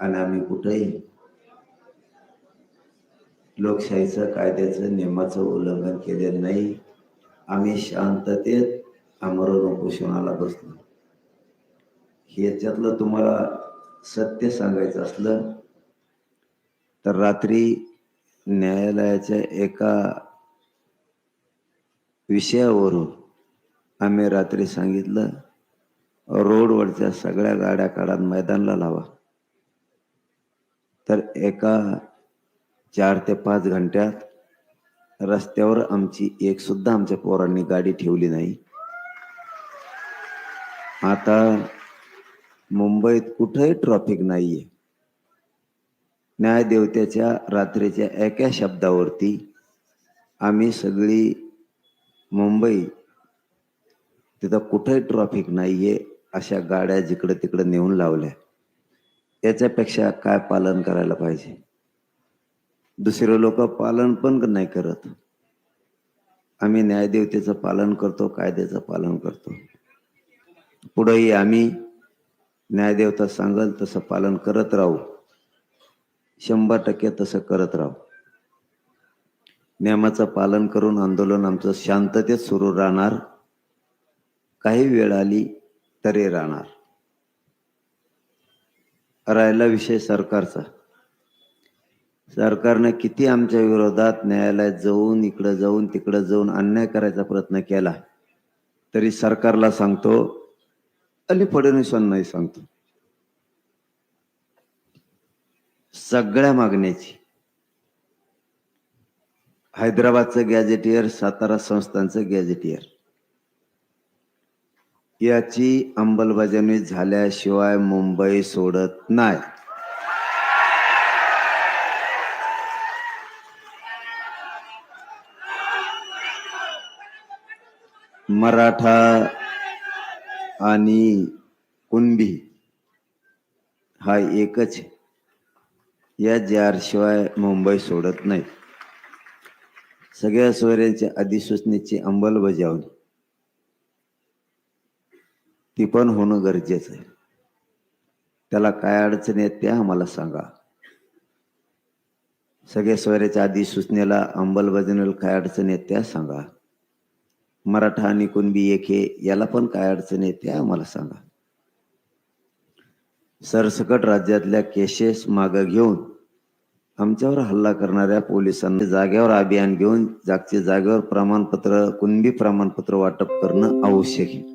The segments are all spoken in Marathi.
आणि आम्ही कुठेही लोकशाहीचं कायद्याचं नियमाचं उल्लंघन केलेलं नाही. आम्ही शांततेत आमरण उपोषणाला बसलो. ह्याच्यातलं तुम्हाला सत्य सांगायचं असलं तर रात्री न्यायालयाच्या एका विषयावरून आम्ही रात्री सांगितलं रोडवरच्या सगळ्या गाड्या काढा मैदानला लावा. तर एका चार ते पाच घंट्यात रस्त्यावर आमची एक सुद्धा आमच्या पोरांनी गाडी ठेवली नाही. आता मुंबईत कुठेही ट्रॉफिक नाहीये. न्यायदेवतेच्या रात्रीच्या एका शब्दावरती आम्ही सगळी मुंबई तिथं कुठेही ट्रॉफिक नाहीये अशा गाड्या जिकडे तिकडे नेऊन लावल्या. याच्यापेक्षा काय पालन करायला पाहिजे? दुसरे लोक पालन पण नाही करत. आम्ही न्यायदेवतेचं पालन करतो कायद्याचं पालन करतो. पुढेही आम्ही न्यायदेवता सांगल तसं पालन करत राहू. शंभर टक्के तसं करत राहू. नियमाचं पालन करून आंदोलन आमचं शांततेत सुरू राहणार. काही वेळ आली तरी राहणार. राहिला विषय सरकारचा. सरकारने किती आमच्या विरोधात न्यायालयात जाऊन इकडं जाऊन तिकडं जाऊन अन्याय करायचा प्रयत्न केला तरी सरकारला सांगतो आणि फडणवीसांनाही सांगतो. सगळ्या मागण्याची. हैदराबादचं गॅजेटियर सातारा संस्थांचं गॅजेटियर याची अंमलबजावणी झाल्याशिवाय मुंबई सोडत नाही. मराठा आणि कुणबी हा एकच या जारशिवाय मुंबई सोडत नाही. सगळ्या सोयऱ्यांच्या अधिसूचनेची अंमलबजावणी ती पण होणं गरजेचं आहे. त्याला काय अडचण येत त्या आम्हाला सांगा. सगळ्या सोयऱ्याच्या अधिसूचनेला अंमलबजावणीला काय अडचण येत त्या सांगा. मराठा आणि कुणबी एक हे याला पण काय अडचण येत त्या आम्हाला सांगा. सरसकट राज्यातल्या केसेस मागं घेऊन आमच्यावर हल्ला करणाऱ्या पोलिसांनी जागेवर अभियान घेऊन जागच्या जागेवर प्रमाणपत्र कुणबी प्रमाणपत्र वाटप करणं आवश्यक आहे.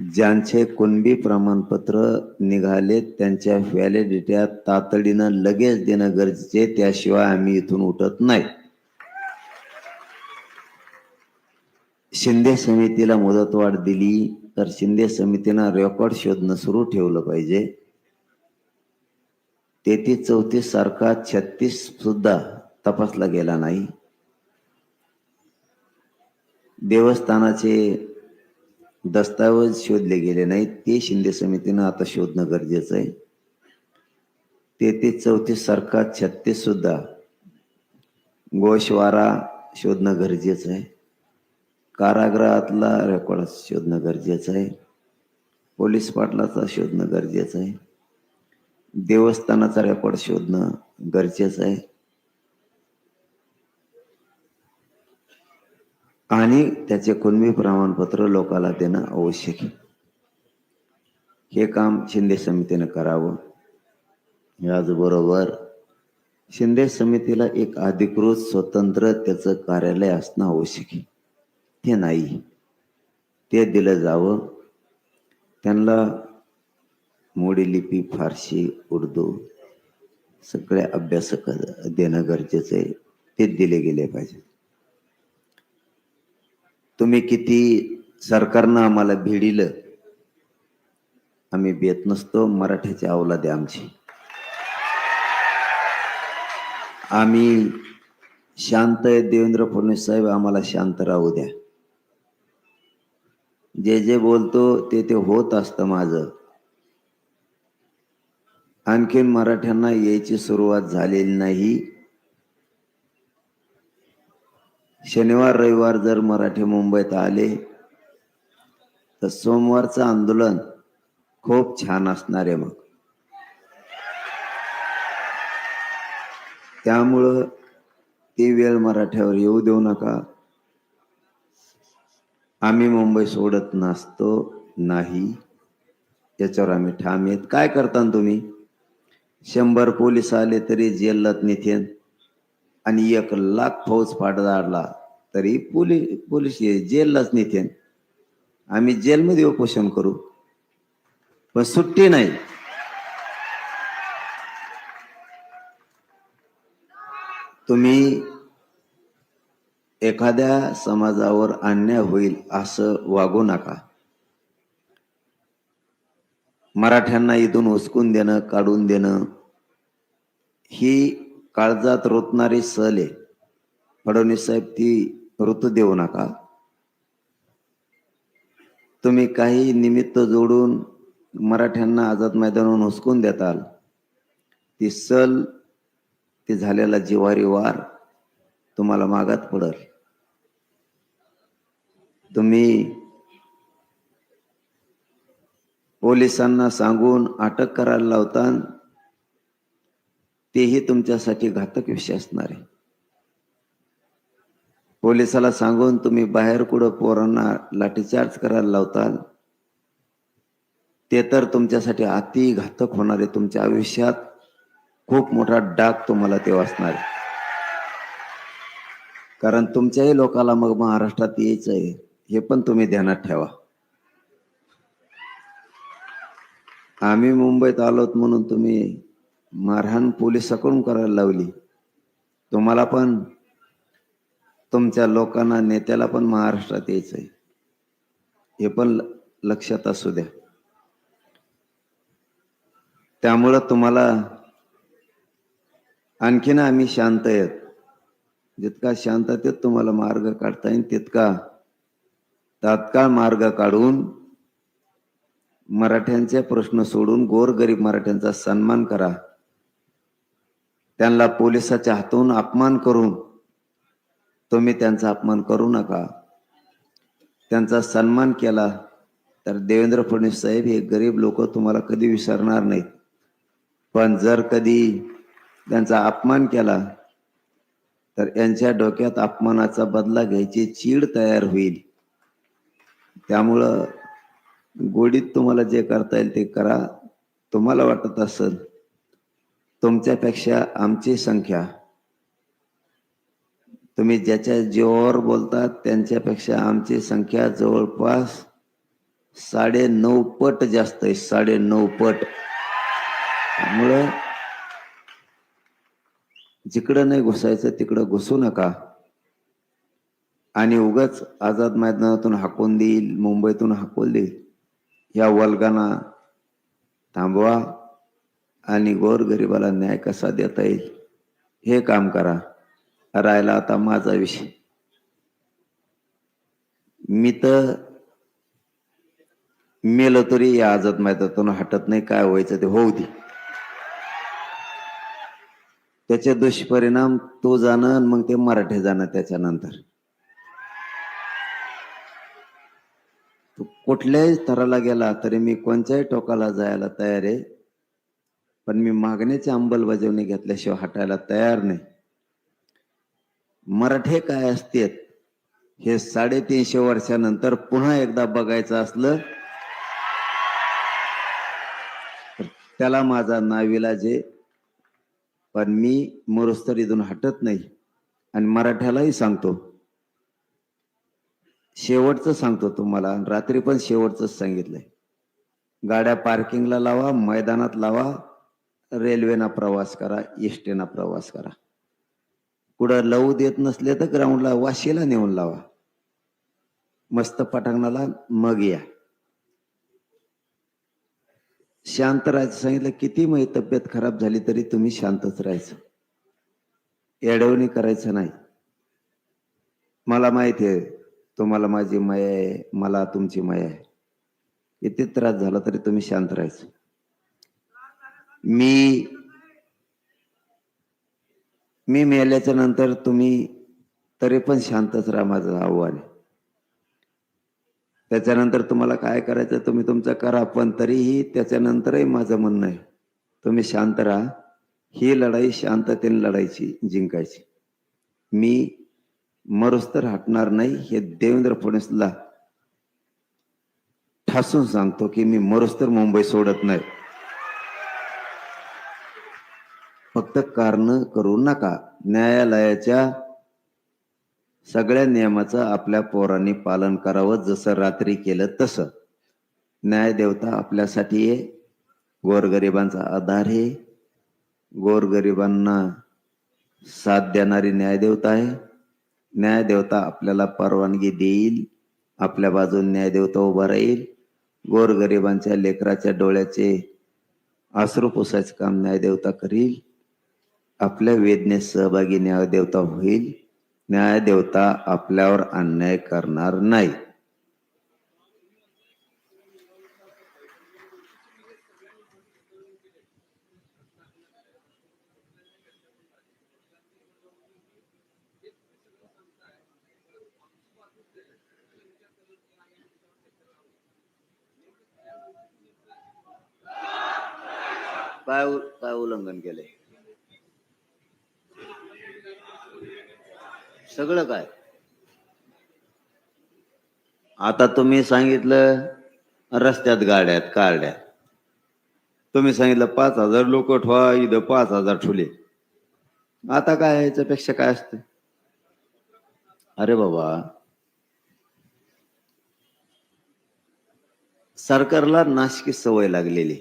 ज्यांचे कुणबी प्रमाणपत्र निघाले त्यांच्या व्हॅलिडिट्या तातडीनं लगेच देणं गरजेचे त्याशिवाय आम्ही इथून उठत नाही. शिंदे समितीला मुदतवाढ दिली तर शिंदे समितीनं रेकॉर्ड शोधणं सुरू ठेवलं पाहिजे. तेहतीस चौतीस सारखा छत्तीस सुद्धा तपासला गेला नाही. देवस्थानाचे दस्तावेज शोधले गेले नाहीत. ते शिंदे समितीनं आता शोधणं गरजेचं आहे. तेहतीस चौतीस सारखा छत्तीस सुद्धा गोशवारा शोधणं गरजेचं आहे. कारागृहातला रेकॉर्ड शोधणं गरजेचं आहे. पोलीस पाटलाचा शोधणं गरजेचं आहे. देवस्थानाचा रेकॉर्ड शोधणं गरजेचं आहे. आणि त्याचे कुणबी प्रमाणपत्र लोकाला देणं आवश्यक आहे. हे काम शिंदे समितीनं करावं. याचबरोबर शिंदे समितीला एक अधिकृत स्वतंत्र त्याचं कार्यालय असणं आवश्यक आहे. ते नाही. ते दिलं जावं. त्यांना मोडी लिपी फारसी उर्दू सगळे अभ्यासक देणं गरजेचं आहे. ते दिले गेले पाहिजे. तुम्ही किती सरकारनं आम्हाला भिडिलं? आम्ही बेत नसतो मराठ्याची अवलादे आमची. आम्ही शांत आहे देवेंद्र फडणवीस साहेब आम्हाला शांत राहू द्या. जे जे बोलतो ते ते होत असतं माझं. आणखीन मराठ्यांना यायची सुरुवात झालेली नाही. शनिवार रविवार जर मराठी मुंबईत आले तर सोमवारचं आंदोलन खूप छान असणार आहे मग. त्यामुळं ती वेळ मराठ्यावर येऊ देऊ नका. आम्ही मुंबई सोडत नसतो नाही. याच्यावर आम्ही ठाम येत काय करता तुम्ही? शंभर पोलीस आले तरी जेलात नेतेन आणि एक लाख फौज पाडला तरी पोलीस पोलीस जेललाच नेतेन आम्ही जेलमध्ये उपोषण करू पण सुट्टी नाही. तुम्ही एखाद्या समाजावर अन्याय होईल असं वागू नका. मराठ्यांना इथून उचकून देणं काढून देणं ही काळजात रोतणारी सल आहे. फडणवीस साहेब ती ऋतू देऊ नका. तुम्ही काही निमित्त जोडून मराठ्यांना आझाद मैदानावरून हुसकून देताल. ती सल ते झालेला जिवारी वार तुम्हाला मागात पडल. तुम्ही पोलिसांना सांगून अटक करायला लावता तेही तुमच्यासाठी घातक विषय असणार आहे. पोलिसाला सांगून तुम्ही बाहेर कुठं पोरांना लाठीचार्ज करायला लावताल ते तर तुमच्यासाठी अति घातक होणार आहे. तुमच्या आयुष्यात खूप मोठा डाग तुम्हाला ते वाचणार आहे. कारण तुमच्याही लोकाला मग महाराष्ट्रात यायचं आहे हे पण तुम्ही ध्यानात ठेवा. आम्ही मुंबईत आलोत म्हणून तुम्ही मारहाण पोलिसाकडून करायला लावली. तुम्हाला पण तुमच्या लोकांना नेत्याला पण महाराष्ट्रात यायचं आहे हे पण लक्षात असू द्या. त्यामुळं तुम्हाला आणखीन आम्ही शांत आहेत. जितका शांततेत तुम्हाला मार्ग काढता येईल तितका तात्काळ मार्ग काढून मराठ्यांचे प्रश्न सोडून गोरगरीब मराठ्यांचा सन्मान करा. त्यांना पोलिसाच्या हातून अपमान करून तुम्ही त्यांचा अपमान करू नका. त्यांचा सन्मान केला तर देवेंद्र फडणवीस साहेब हे गरीब लोक तुम्हाला कधी विसरणार नाहीत. पण जर कधी त्यांचा अपमान केला तर यांच्या डोक्यात अपमानाचा बदला घ्यायची चीड तयार होईल. त्यामुळं गोडीत तुम्हाला जे करता येईल ते करा. तुम्हाला वाटत असेल तुमच्यापेक्षा आमची संख्या. तुम्ही ज्याच्या जीवावर बोलतात त्यांच्यापेक्षा आमची संख्या जवळपास साडे नऊ पट जास्त आहे साडे नऊ पट. त्यामुळं जिकडं नाही घुसायचं तिकडं घुसू नका. आणि उगाच आझाद मैदानातून हाकून देईल मुंबईतून हाकून देईल. या वल्गाना थांबवा. आणि गोरगरिबाला न्याय कसा देता येईल? हे काम करा. राहिला आता माझा विषय. मी तर मेलं तरी या आजत मैदानातून हटत नाही. काय व्हायचं ते होऊ दे. त्याचे दुष्परिणाम तो जाणं मग ते मराठी जाणं त्याच्यानंतर. कुठल्याही थराला गेला तरी मी कोणत्याही टोकाला जायला तयार आहे. पण मी मागण्याची अंमलबजावणी घेतल्याशिवाय हटायला तयार नाही. मराठे काय असते हे साडेतीनशे वर्षानंतर पुन्हा एकदा बघायचं असलं तर त्याला माझा नाविला जे पण मी मरुस्तरीतून हटत नाही आणि मराठ्यालाही सांगतो. शेवटचं सांगतो तुम्हाला. रात्री पण शेवटचंच सांगितलंय. गाड्या पार्किंगला लावा मैदानात लावा रेल्वेना प्रवास करा एसटीना प्रवास करा. कुठं लवू देत नसले तर ग्राउंडला वाशीला नेऊन लावा. मस्त पटांगणाला मग या. शांत राहायचं सांगितलं किती मग तब्येत खराब झाली तरी तुम्ही शांतच राहायचं. एडवणी करायचं नाही. मला माहिती आहे तुम्हाला माझी माया आहे मला तुमची माया आहे. किती त्रास झाला तरी तुम्ही शांत राहायचं. मी मी मेल्याच्या नंतर तुम्ही तरी पण शांतच राहा माझं आव्हान आहे. त्याच्यानंतर तुम्हाला काय करायचं तुम्ही तुमचं करा पण तरीही त्याच्यानंतरही माझं म्हणणं आहे तुम्ही शांत राहा. ही लढाई शांततेने लढायची जिंकायची. मी मरुस्तर हटणार नाही हे देवेंद्र फडणवीसला ठासून सांगतो की मी मरुस्तर मुंबई सोडत नाही. फक्त कारण करू नका. न्यायालयाच्या सगळ्या नियमाचं आपल्या पोरांनी पालन करावं जसं रात्री केलं तसं. न्यायदेवता आपल्यासाठी आहे. गोरगरिबांचा आधार आहे. गोरगरिबांना साथ देणारी न्यायदेवता आहे. न्यायदेवता आपल्याला परवानगी देईल. आपल्या बाजून न्यायदेवता उभा राहील. गोरगरिबांच्या लेकराच्या डोळ्याचे आसरू पुसायचं काम न्यायदेवता करील. आपल्या वेदनेत सहभागी न्यायदेवता होईल. न्यायदेवता आपल्यावर अन्याय करणार नाही. काय काय उल्लंघन केलंय? सगळं काय? आता तुम्ही सांगितलं रस्त्यात गाड्यात कारड्या तुम्ही सांगितलं पाच हजार लोक ठेवा इथं पाच हजार ठुले आता काय याच्यापेक्षा काय असतं? अरे बाबा. सरकारला नाशिकी सवय लागलेली.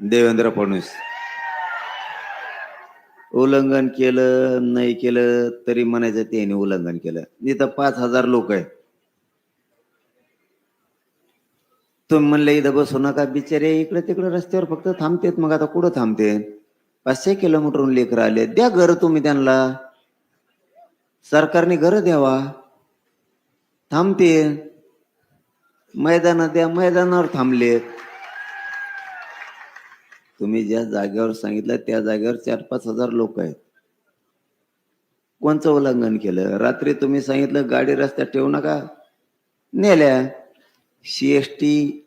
देवेंद्र फडणवीस. उल्लंघन केलं नाही केलं तरी म्हणायचं त्याने उल्लंघन केलं. इथं पाच हजार लोक आहे तुम्ही म्हणले इथं बसू नका बिचारे इकडे तिकडे रस्त्यावर फक्त थांबतेत मग आता कुठं थांबते? पाचशे किलोमीटरहून लेकर आले. द्या घर तुम्ही त्यांना. सरकारने घर द्यावा. थांबते. मैदानात द्या मैदानावर थांबलेत. तुम्ही ज्या जागेवर सांगितलं त्या जागेवर चार पाच हजार लोक आहेत. कोणचं उल्लंघन केलं? रात्री तुम्ही सांगितलं गाडी रस्त्यात ठेवू नका. नेल्या. C S T